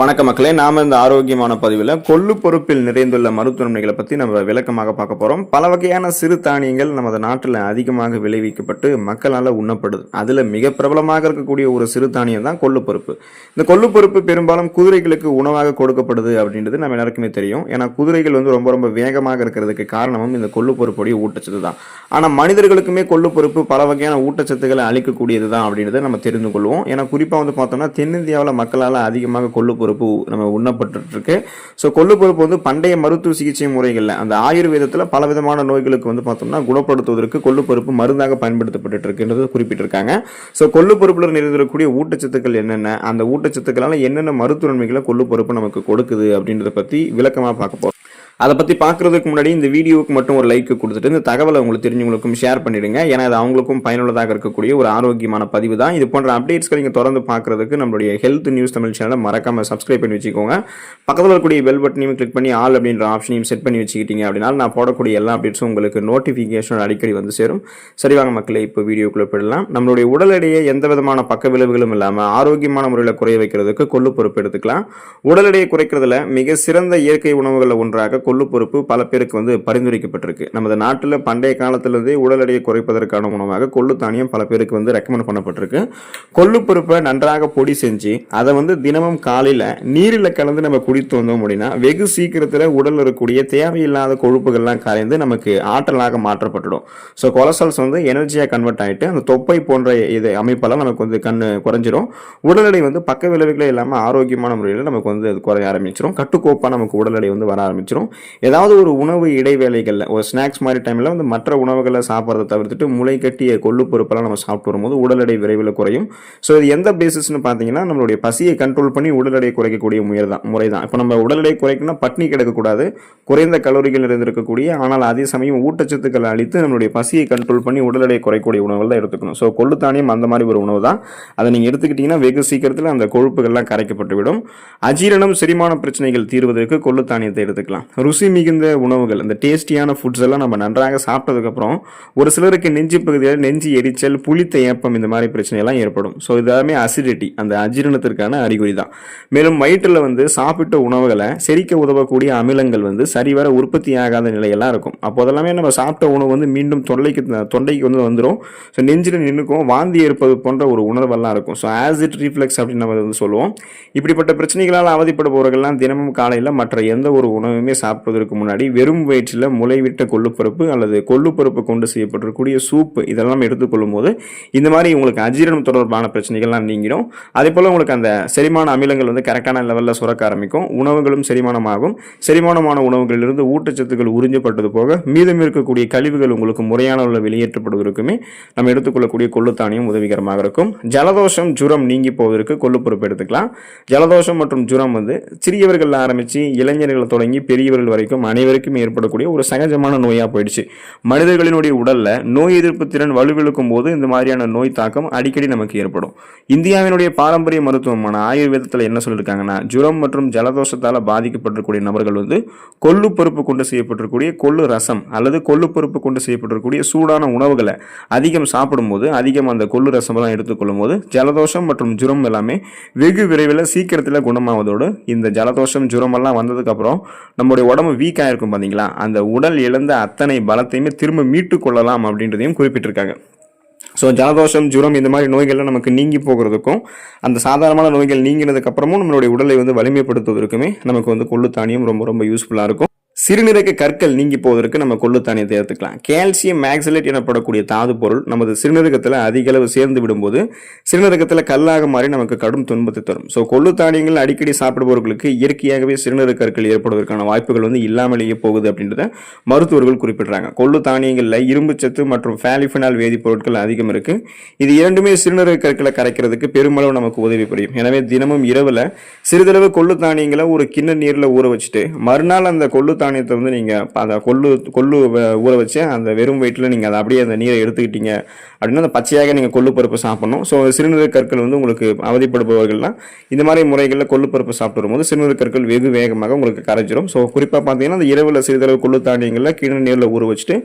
வணக்க மக்களே நாம இந்த ஆரோக்கியமான பதிவில் கொள்ளு பொறுப்பில் நிறைந்துள்ள மருத்துவமனைகளை பற்றி நம்ம விளக்கமாக பார்க்க போகிறோம் பல வகையான சிறு தானியங்கள் நமது நாட்டில் அதிகமாக விளைவிக்கப்பட்டு மக்களால் உண்ணப்படுது. அதில் மிக பிரபலமாக இருக்கக்கூடிய ஒரு சிறு தானியம் தான் கொள்ளு பொறுப்பு. இந்த கொள்ளு பொறுப்பு பெரும்பாலும் குதிரைகளுக்கு உணவாக கொடுக்கப்படுது அப்படின்றது நம்ம எல்லாருக்குமே தெரியும். ஏன்னா குதிரைகள் வந்து ரொம்ப ரொம்ப வேகமாக இருக்கிறதுக்கு காரணமும் இந்த கொள்ளு பொறுப்புடைய ஊட்டச்சத்து தான். ஆனால் மனிதர்களுக்குமே கொள்ளு பொறுப்பு பல வகையான ஊட்டச்சத்துக்களை அளிக்கக்கூடியது தான் அப்படின்றத நம்ம தெரிந்து கொள்வோம். ஏன்னா குறிப்பாக வந்து பார்த்தோம்னா தென்னிந்தியாவில் மக்களால் அதிகமாக கொள்ளு பருப்பு நம்ம உண்ணப்பட்டுருக்கு ஸோ கொள்ளு வந்து பண்டைய மருத்துவ சிகிச்சை முறைகளில் அந்த ஆயுர்வேதத்தில் பல விதமான நோய்களுக்கு வந்து பார்த்தோம்னா குணப்படுத்துவதற்கு கொள்ளு மருந்தாக பயன்படுத்தப்பட்டு இருக்குன்றது குறிப்பிட்டிருக்காங்க. ஸோ கொள்ளு நிறைந்திருக்கக்கூடிய ஊட்டச்சத்துக்கள் என்னென்ன? அந்த ஊட்டச்சத்துக்களால் என்னென்ன மருத்துவ நன்மைகளை கொள்ளு நமக்கு கொடுக்குது அப்படின்றத பற்றி விளக்கமாக பார்க்க போகிறோம் அதை பற்றி பார்க்குறதுக்கு முன்னாடி இந்த வீடியோவுக்கு மட்டும் ஒரு லைக் கொடுத்துட்டு இந்த தகவலை உங்களுக்கு தெரிஞ்சவங்களுக்கும் ஷேர் பண்ணிடுங்க. ஏன்னா அது அவங்களுக்கும் பயனுள்ளதாக இருக்கக்கூடிய ஒரு ஆரோக்கியமான பதிவு தான். இது போன்ற அப்டேட்ஸ்களை நீங்கள் தொடர்ந்து பார்க்குறதுக்கு நம்மளுடைய ஹெல்த் நியூஸ் தமிழ் சேனலை மறக்காமல் சப்ஸ்கிரைப் பண்ணி வச்சுக்கோங்க. பக்கத்தில் இருக்கக்கூடிய பெல் பட்டனையும் கிளிக் பண்ணி ஆல் அப்படின்ற ஆப்ஷனையும் செட் பண்ணி வச்சுக்கிட்டீங்க அப்படின்னா நான் போடக்கூடிய எல்லா அப்டேட்ஸும் உங்களுக்கு நோட்டிஃபிகேஷன் அடிக்கடி வந்து சேரும். சரி வாங்க மக்களே இப்போ வீடியோக்குள்ளே போயிடலாம். நம்மளுடைய உடல் எடையை எந்த விதமான பக்க விளைவுகளும் இல்லாமல் ஆரோக்கியமான முறையில் குறைய வைக்கிறதுக்கு கொள்ளு பொறுப்பு எடுத்துக்கலாம். உடல் எடையை குறைக்கிறதுல மிக சிறந்த இயற்கை உணவுகளில் ஒன்றாக கொள்ளு பொறுப்பு பல பேருக்கு வந்து பரிந்துரைக்கப்பட்டிருக்கு. நமது நாட்டில் பண்டைய காலத்திலிருந்தே உடல் எடையை குறைப்பதற்கான உணவாக கொள்ளு தானியம் பல பேருக்கு வந்து ரெக்கமெண்ட் பண்ணப்பட்டிருக்கு. கொள்ளு பொறுப்பை நன்றாக பொடி செஞ்சு அதை வந்து தினமும் காலையில் நீரில் கலந்து நம்ம குடித்து வந்தோம் அப்படின்னா வெகு சீக்கிரத்தில் உடலில் இருக்கக்கூடிய தேவையில்லாத கொழுப்புகள்லாம் கரைந்து நமக்கு ஆற்றலாக மாற்றப்பட்டுடும். ஸோ கொலஸ்ட்ரால்ஸ் வந்து எனர்ஜியாக கன்வெர்ட் ஆகிட்டு அந்த தொப்பை போன்ற இது அமைப்பெல்லாம் நமக்கு வந்து கண் குறைஞ்சிரும். உடல் எடை வந்து பக்க விளைவுகளே இல்லாமல் ஆரோக்கியமான முறையில் நமக்கு வந்து அது குறைய ஆரம்பிச்சிடும் கட்டுக்கோப்பாக நமக்கு உடல் எடை வந்து வர ஆரம்பிச்சிடும் ஏதாவது ஒரு உணவு இடைவேளைகளில் ஒரு ஸ்நாக்ஸ் மாதிரி டைமில் வந்து மற்ற உணவுகளை சாப்பிட்றத தவிர்த்துட்டு முளை கட்டிய கொள்ளு பொருப்பெல்லாம் நம்ம சாப்பிட்டு வரும்போது உடல் எடை விரைவில் குறையும். ஸோ இது எந்த பேசிஸ்னு பார்த்தீங்கன்னா நம்மளுடைய பசியை கண்ட்ரோல் பண்ணி உடல் எடை குறைக்கக்கூடிய முறை தான் முறை தான். இப்போ நம்ம உடல் எடை குறைக்கணும்னா பட்னி கிடக்கக்கூடாது குறைந்த கலோரிகள் இருந்திருக்கக்கூடிய ஆனால் அதே சமயம் ஊட்டச்சத்துக்களை அளித்து நம்மளுடைய பசியை கண்ட்ரோல் பண்ணி உடல் எடை குறைக்கக்கூடிய உணவுகள் தான் எடுத்துக்கணும். ஸோ கொள்ளு தானியம் அந்த மாதிரி ஒரு உணவு தான். அதை நீங்கள் எடுத்துக்கிட்டிங்கன்னா வெகு சீக்கிரத்தில் அந்த கொழுப்புகள்லாம் கரைக்கப்பட்டு விடும் அஜீரணம் செரிமான பிரச்சனைகள் தீர்வதற்கு கொள்ளு தானியத்தை எடுத்துக்கலாம். ருசி மிகுந்த உணவுகள் இந்த டேஸ்டியான ஃபுட்ஸ் எல்லாம் நம்ம நன்றாக சாப்பிட்டதுக்கப்புறம் ஒரு சிலருக்கு நெஞ்சு பகுதியில் நெஞ்சு எரிச்சல் புளித்த ஏப்பம் இந்த மாதிரி பிரச்சனையெல்லாம் ஏற்படும். ஸோ இதெல்லாமே அசிடிட்டி அந்த அஜீரணத்திற்கான அறிகுறி தான். மேலும் வயிற்றில் வந்து சாப்பிட்ட உணவுகளை செரிக்க உதவக்கூடிய அமிலங்கள் வந்து சரிவர உற்பத்தி ஆகாத நிலையெல்லாம் இருக்கும். அப்போ அதெல்லாமே நம்ம சாப்பிட்ட உணவு வந்து மீண்டும் தொண்டைக்கு தொண்டைக்கு வந்து வந்துடும் ஸோ நெஞ்சில் நின்றுக்கும் வாந்தி இருப்பது போன்ற ஒரு உணர்வெல்லாம் இருக்கும். ஸோ ஆசிட் ரீஃப்ளெக்ஸ் அப்படின்னு நம்ம வந்து சொல்லுவோம். இப்படிப்பட்ட பிரச்சனைகளால் அவதிப்படுபவர்கள்லாம் தினமும் காலையில் மற்ற எந்த ஒரு உணவுமே சாப்பிடுவதற்கு முன்னாடி வெறும் வயிற்றில் முளைவிட்ட கொள்ளுப்பருப்பு அல்லது கொள்ளுப்பருப்பு கொண்டு செய்யப்பட்டிருக்கக்கூடிய சூப்பு இதெல்லாம் எடுத்துக்கொள்ளும் போது இந்த மாதிரி உங்களுக்கு அஜீரணம் தொடர்பான பிரச்சனைகள்லாம் நீங்கிடும். அதே போல் உங்களுக்கு அந்த செரிமான அமிலங்கள் வந்து கரெக்டான லெவலில் சுரக்க ஆரம்பிக்கும். உணவுகளும் செரிமானமாகும். செரிமானமான உணவுகளிலிருந்து ஊட்டச்சத்துக்கள் உறிஞ்சப்பட்டது போக மீதம் இருக்கக்கூடிய கழிவுகள் உங்களுக்கு முறையான அளவில் வெளியேற்றப்படுவதற்குமே நம்ம எடுத்துக்கொள்ளக்கூடிய கொள்ளுத்தானியம் உதவிகரமாக இருக்கும். ஜலதோஷம் ஜுரம் நீங்கி போவதற்கு கொள்ளுப்பருப்பு எடுத்துக்கலாம். ஜலதோஷம் மற்றும் ஜுரம் வந்து சிறியவர்கள் ஆரம்பித்து இளைஞர்கள் தொடங்கி பெரியவர்கள் ஆண்டுகள் வரைக்கும் அனைவருக்கும் ஏற்படக்கூடிய ஒரு சகஜமான நோயாக போயிடுச்சு. மனிதர்களினுடைய உடலில் நோய் எதிர்ப்பு திறன் வலுவிழுக்கும் போது இந்த மாதிரியான நோய் தாக்கம் அடிக்கடி நமக்கு ஏற்படும். இந்தியாவினுடைய பாரம்பரிய மருத்துவமான ஆயுர்வேதத்தில் என்ன சொல்லியிருக்காங்கன்னா ஜுரம் மற்றும் ஜலதோஷத்தால் பாதிக்கப்பட்டிருக்கக்கூடிய நபர்கள் வந்து கொள்ளு பருப்பு கொண்டு செய்யப்பட்டிருக்கக்கூடிய கொள்ளு ரசம் அல்லது கொள்ளு பருப்பு கொண்டு செய்யப்பட்டிருக்கக்கூடிய சூடான உணவுகளை அதிகம் சாப்பிடும்போது அதிகம் அந்த கொள்ளு ரசமெல்லாம் எடுத்துக்கொள்ளும் போது ஜலதோஷம் மற்றும் ஜுரம் எல்லாமே வெகு விரைவில் சீக்கிரத்தில் குணமாவதோடு இந்த ஜலதோஷம் ஜுரமெல்லாம் வந்ததுக்கப்புறம் நம்முடைய உடம்பு வீக்காக இருக்கும் பார்த்தீங்களா அந்த உடல் இழந்த அத்தனை பலத்தையுமே திரும்ப மீட்டு கொள்ளலாம் அப்படின்றதையும் குறிப்பிட்டிருக்காங்க. ஸோ ஜலதோஷம் ஜுரம் இந்த மாதிரி நோய்கள்லாம் நமக்கு நீங்கி போகிறதுக்கும் அந்த சாதாரணமான நோய்கள் நீங்கினதுக்கப்புறமும் நம்மளுடைய உடலை வந்து வலிமைப்படுத்துவதற்குமே நமக்கு வந்து கொள்ளு தானியம் ரொம்ப ரொம்ப யூஸ்ஃபுல்லாக இருக்கும். சிறுநீரக கற்கள் நீங்கி போவதற்கு நம்ம கொள்ளு தானியத்தை எடுத்துக்கலாம். கால்சியம் மேக்சலேட் எனப்படக்கூடிய தாது பொருள் நமது சிறுநீரகத்தில் அதிக அளவு சேர்ந்து விடும்போது சிறுநீரகத்தில் கல்லாக மாறி நமக்கு கடும் துன்பத்தை தரும். ஸோ கொள்ளு தானியங்கள் அடிக்கடி சாப்பிடுபவர்களுக்கு இயற்கையாகவே சிறுநீரக கற்கள் ஏற்படுவதற்கான வாய்ப்புகள் வந்து இல்லாமலேயே போகுது அப்படின்றத மருத்துவர்கள் குறிப்பிடுறாங்க. கொள்ளு தானியங்களில் இரும்பு சத்து மற்றும் ஃபேலிஃபினால் வேதிப்பொருட்கள் அதிகம் இருக்குது இது இரண்டுமே சிறுநீரக கற்களை கரைக்கிறதுக்கு பெருமளவு நமக்கு உதவி புரியும். எனவே தினமும் இரவில் சிறிதளவு கொள்ளு தானியங்களை ஒரு கிண்ண நீரில் ஊற வச்சுட்டு மறுநாள் அந்த கொள்ளு தானியம் தானியத்தை வந்து நீங்கள் அந்த கொள்ளு கொள்ளு ஊற வச்சு அந்த வெறும் வயிற்றில் நீங்கள் அதை அப்படியே அந்த நீரை எடுத்துக்கிட்டீங்க அப்படின்னா அந்த பச்சையாக நீங்கள் கொள்ளு பருப்பு சாப்பிடணும். ஸோ சிறுநீரக கற்கள் வந்து உங்களுக்கு அவதிப்படுபவர்கள்லாம் இந்த மாதிரி முறைகளில் கொள்ளு பருப்பு சாப்பிட்டு வரும்போது சிறுநீரக கற்கள் வெகு வேகமாக உங்களுக்கு கரைஞ்சிரும். ஸோ குறிப்பாக பார்த்தீங்கன்னா அந்த இரவில் சிறிதளவு கொள்ளு தானியங்களில் கீழே நீரில் ஊற வச்சுட்டு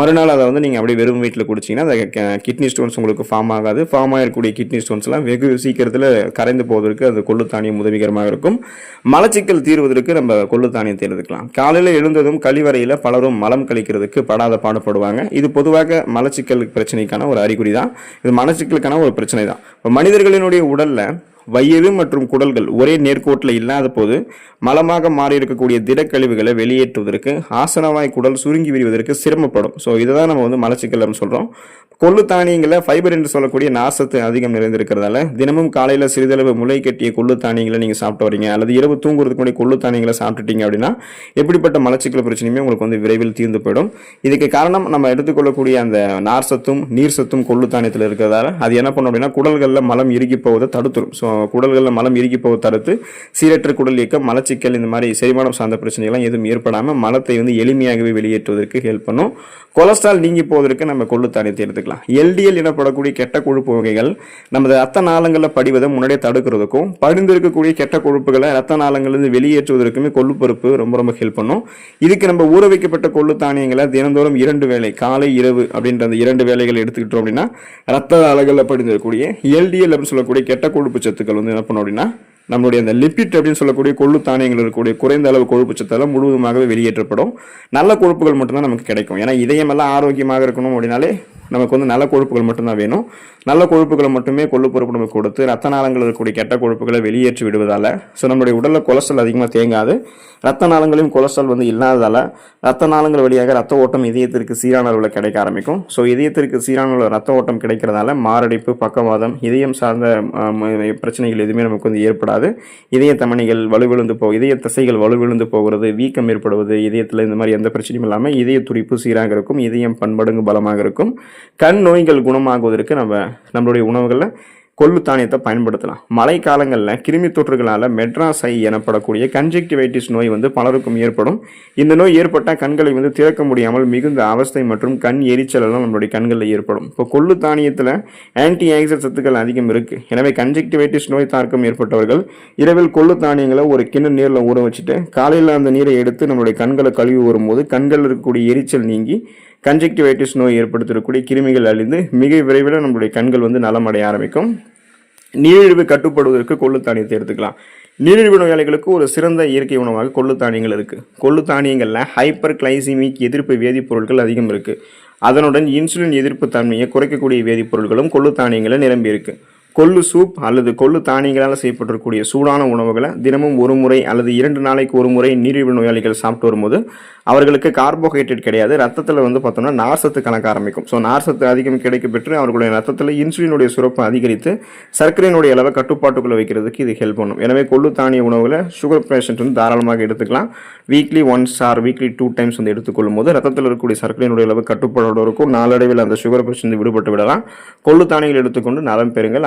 மறுநாள் அதை வந்து நீங்கள் அப்படியே வெறும் வயிற்றில் குடிச்சிங்கன்னா அந்த கிட்னி ஸ்டோன்ஸ் உங்களுக்கு ஃபார்ம் ஆகாது. ஃபார்ம் ஆகக்கூடிய கிட்னி ஸ்டோன்ஸ்லாம் வெகு சீக்கிரத்தில் கரைந்து போவதற்கு அது கொள்ளு தானியம் உதவிகரமாக இருக்கும். மலச்சிக்கல் தீர்வதற்கு நம்ம கொள்ளு தானியத்தை எடுத்துக்கலாம். காலையில் எழுந்ததும் கழிவறையில் பலரும் மலம் கழிக்கிறதுக்கு படாத பாடுபடுவாங்க. இது பொதுவாக மலச்சிக்கல் பிரச்சனைக்கான ஒரு அறிகுறி தான் இது மலச்சிக்கலுக்கான ஒரு பிரச்சனை தான் இப்போ மனிதர்களினுடைய உடலில் வயிறு மற்றும் குடல்கள் ஒரே நேர்கோட்டில் இல்லாத போது மலமாக மாறி இருக்கக்கூடிய திடக்கழிவுகளை வெளியேற்றுவதற்கு ஆசனவாய் குடல் சுருங்கி விரிவதற்கு சிரமப்படும். ஸோ இதை தான் நம்ம வந்து மலச்சிக்கல்னு சொல்கிறோம் கொள்ளு தானியங்களை ஃபைபர் என்று சொல்லக்கூடிய நாசத்து அதிகம் நிறைந்திருக்கிறதால தினமும் காலையில் சிறிதளவு முளை கட்டிய கொள்ளு தானியங்களை நீங்கள் சாப்பிட்டு வரீங்க. அல்லது இரவு தூங்குறதுக்கு முன்னாடி கொள்ளு தானியங்களை சாப்பிட்டுட்டீங்க அப்படின்னா எப்படிப்பட்ட மலச்சிக்கல் பிரச்சனையுமே உங்களுக்கு வந்து விரைவில் தீர்ந்து போயிடும். இதுக்கு காரணம் நம்ம எடுத்துக்கொள்ளக்கூடிய அந்த நார் சத்தும் நீர் சத்தும் கொள்ளு தானியத்தில் இருக்கிறதால அது என்ன பண்ணும் அப்படின்னா குடல்களில் மலம் இறுகி போவதை தடுத்துரும். ஸோ குடல்களில் மலம் இறுகி போக தடுத்து சீரற்ற குடல் இயக்கம் மலச்சிக்கல் இந்த மாதிரி செரிமானம் சார்ந்த பிரச்சனைகள்லாம் எதுவும் ஏற்படாமல் மலத்தை வந்து எளிமையாகவே வெளியேற்றுவதற்கு ஹெல்ப் பண்ணும். கொலஸ்ட்ரால் நீங்கி போவதற்கு நம்ம கொள்ளு தானியத்தை எடுத்துக்கலாம். எல்டிஎல் எனப்படக்கூடிய கெட்ட கொழுப்பு வகைகள் நமது ரத்த நாளங்களில் படிவதை முன்னாடியே தடுக்கிறதுக்கும் படிந்திருக்கக்கூடிய கெட்ட கொழுப்புகளை ரத்த நாளங்கள்லேருந்து வெளியேற்றுவதற்குமே கொள்ளு பருப்பு ரொம்ப ரொம்ப ஹெல்ப் பண்ணும். இதுக்கு நம்ம ஊற வைக்கப்பட்ட கொள்ளு தானியங்களை தினந்தோறும் இரண்டு வேளை காலை இரவு அப்படின்ற அந்த இரண்டு வேலைகளை எடுத்துக்கிட்டோம் அப்படின்னா ரத்த நாளங்களில் படிந்திருக்கக்கூடிய எல்டிஎல் அப்படின்னு சொல்லக்கூடிய கெட்ட கொழுப்பு சத்து சத்துக்கள் வந்து என்ன பண்ணும் அப்படின்னா நம்மளுடைய அந்த லிப்பிட் அப்படின்னு சொல்லக்கூடிய கொள்ளு தானியங்கள் இருக்கக்கூடிய குறைந்த அளவு கொழுப்பு சத்தெல்லாம் முழுவதுமாகவே வெளியேற்றப்படும். நல்ல கொழுப்புகள் மட்டும்தான் நமக்கு கிடைக்கும். ஏன்னா இதயமெல்லாம் ஆரோக்கியமாக இருக்கணும் அப்படின்னாலே நமக்கு வந்து நல்ல கொழுப்புகள் மட்டும்தான் வேணும். நல்ல கொழுப்புகளை மட்டுமே கொள்ளு பொறுப்பு நமக்கு கொடுத்து ரத்த நாளங்கள் இருக்கக்கூடிய கெட்ட கொழுப்புகளை வெளியேற்றி விடுவதால் ஸோ நம்மளுடைய உடலில் கொலஸ்ட்ரால் அதிகமாக தேங்காது. ரத்த நாளங்களையும் கொலஸ்ட்ரால் வந்து இல்லாததால் ரத்த நாளங்கள் வழியாக ரத்த ஓட்டம் இதயத்திற்கு சீரான அளவில் கிடைக்க ஆரம்பிக்கும். ஸோ இதயத்திற்கு சீரான அளவில் ரத்த ஓட்டம் கிடைக்கிறதால மாரடைப்பு பக்கவாதம் இதயம் சார்ந்த பிரச்சனைகள் எதுவுமே நமக்கு வந்து ஏற்படாது. இதய தமணிகள் வலுவிழுந்து போ இதய தசைகள் வலுவிழுந்து போகிறது வீக்கம் ஏற்படுவது இதயத்தில் இந்த மாதிரி எந்த பிரச்சனையும் இல்லாமல் இதய துடிப்பு சீராக இருக்கும் இதயம் பன்மடங்கு பலமாக இருக்கும். கண் நோய்கள் குணமாகுவதற்கு நம்ம நம்மளுடைய உணவுகளில் கொள்ளு தானியத்தை பயன்படுத்தலாம். மழை காலங்களில் கிருமி தொற்றுகளால் மெட்ராஸ் ஐ எனப்படக்கூடிய கன்ஜெக்டிவைட்டிஸ் நோய் வந்து பலருக்கும் ஏற்படும். இந்த நோய் ஏற்பட்டால் கண்களை வந்து திறக்க முடியாமல் மிகுந்த அவஸ்தை மற்றும் கண் எரிச்சல் எல்லாம் நம்மளுடைய கண்களில் ஏற்படும். இப்போ கொள்ளு தானியத்தில் ஆன்டி ஆக்சிடென்ட் சத்துக்கள் அதிகம் இருக்குது எனவே கன்ஜெக்டிவைட்டிஸ் நோய் தாக்கம் ஏற்பட்டவர்கள் இரவில் கொள்ளு தானியங்களை ஒரு கிண்ண நீரில் ஊற வச்சுட்டு காலையில் அந்த நீரை எடுத்து நம்மளுடைய கண்களை கழுவி வரும்போது கண்களில் இருக்கக்கூடிய எரிச்சல் நீங்கி கன்ஜெக்டிவைட்டிஸ் நோய் ஏற்படுத்தக்கூடிய கிருமிகள் அழிந்து மிக விரைவில் நம்மளுடைய கண்கள் வந்து நலமடைய ஆரம்பிக்கும். நீரிழிவு கட்டுப்படுவதற்கு கொள்ளு தானியத்தை எடுத்துக்கலாம் நீரிழிவு நோயாளிகளுக்கு ஒரு சிறந்த இயற்கை உணவாக கொள்ளு தானியங்கள் இருக்குது கொள்ளு தானியங்களில் ஹைப்பர் கிளைசிமிக் எதிர்ப்பு வேதிப்பொருட்கள் அதிகம் இருக்குது அதனுடன் இன்சுலின் எதிர்ப்பு தன்மையை குறைக்கக்கூடிய வேதிப்பொருட்களும் கொள்ளு தானியங்களில் நிரம்பி இருக்குது கொள்ளு சூப் அல்லது கொள்ளு தானியங்களால் செய்யப்பட்டிருக்கக்கூடிய சூடான உணவுகளை தினமும் ஒரு முறை அல்லது இரண்டு நாளைக்கு ஒரு முறை நீரிழிவு நோயாளிகள் சாப்பிட்டு வரும்போது அவர்களுக்கு கார்போஹைட்ரேட் கிடையாது. ரத்தத்தில் வந்து பார்த்தோம்னா நார்சத்து கணக்க ஆரம்பிக்கும். ஸோ நார்சத்து அதிகம் கிடைக்க பெற்று அவர்களுடைய ரத்தத்தில் இன்சுலினுடைய சுரப்பு அதிகரித்து சர்க்கரையினுடைய அளவை கட்டுப்பாட்டுக்குள்ள வைக்கிறதுக்கு இது ஹெல்ப் பண்ணும். எனவே கொள்ளு தானிய உணவுகளை சுகர் பேஷண்ட் வந்து தாராளமாக எடுத்துக்கலாம். Weekly once or weekly two times வந்து எடுத்துக்கொள்ளும் போது ரத்தத்தில் இருக்கக்கூடிய சர்க்கரையினுடைய அளவு கட்டுப்பாடோடு இருக்கும். நாளடைவில் அந்த சுகர் பிரச்சனை விடுபட்டு விடலாம். கொள்ளு தானியங்கள் எடுத்துக்கொண்டு நலம் பெறுங்கள்.